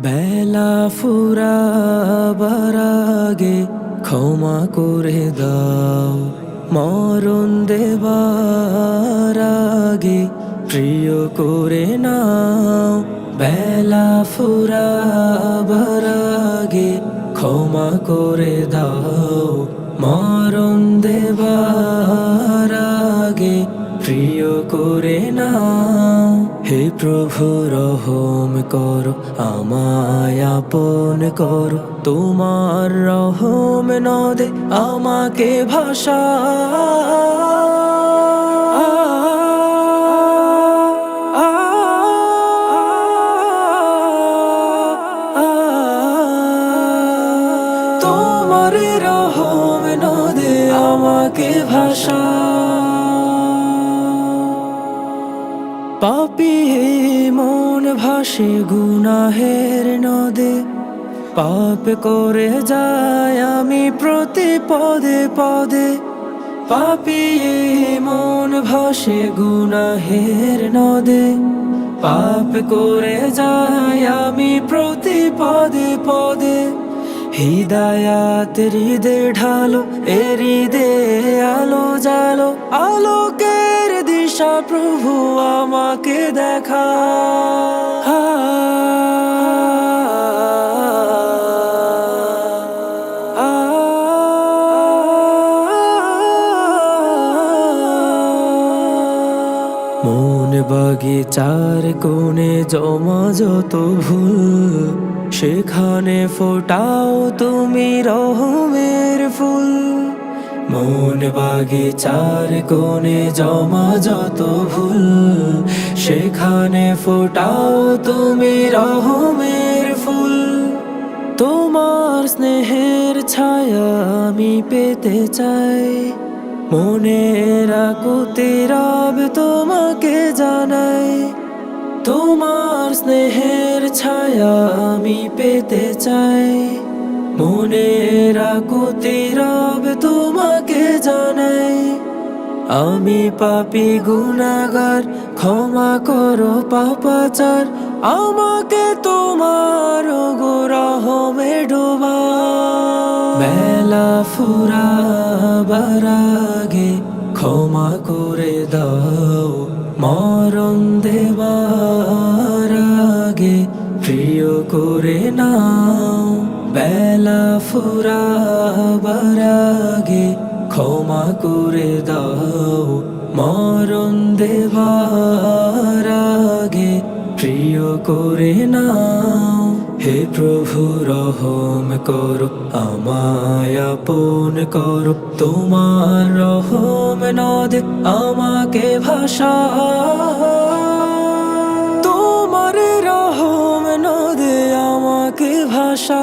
বেলা ফুরাবার আগে ক্ষমা করে দাও। মরণ দেবার আগে প্রিয় করে নাও। বেলা ফুরাবার আগে ক্ষমা করে দাও। মরণ দেবার আগে প্রিয় করে নাও। হে প্রভু, রহম করো, আমায় আপন করো। তোমার রহম নদে আমাকে ভাষা তোমার রহম নদে আমাকে ভাষা পাপি মন ভাসে গুনাহের নদে। পাপ করে যায় আমি প্রতি পদে পদে। পাপি মন ভাসে গুনাহের নদে। পাপ করে যায় আমি প্রতি পদে পদে। হিদায়াত হৃদে ঢালো এ হৃদে আলো জালো আলোকের দিশা প্রভু আমাকে দেখা। মন বাগিচার কোণে জমা যত ভুল সেখানে ফোটাও তুমি রহমের ফুল। মন বাগিচার কোণে জমা যত ভুল, সেখানে ফোটাও তুমি রহমের ফুল। তোমার স্নেহের ছায়া আমি পেতে চাই, মনের আকুতি রব তোমাকে জানাই। তোমার স্নেহের ছায়া আমি পেতে চাই। মনের আকুতি রব তোমাকে জানাই। আমি পাপি গুনাগার ক্ষমা করো পাপাচার। আমাকে তোমার গোরহমে ডোবা। বেলা ফুরাবার ক্ষমা করে দাও, মরণ দেবার প্রিয় করে নাও, বেলা ফুরাবার আগে ক্ষমা করে দাও, মরণ দেবার আগে প্রিয় করে নাও। হে প্রভু, রহম করো, আমায় আপন করো, তোমার রহম নদে আমাকে ভাষা ভাষা।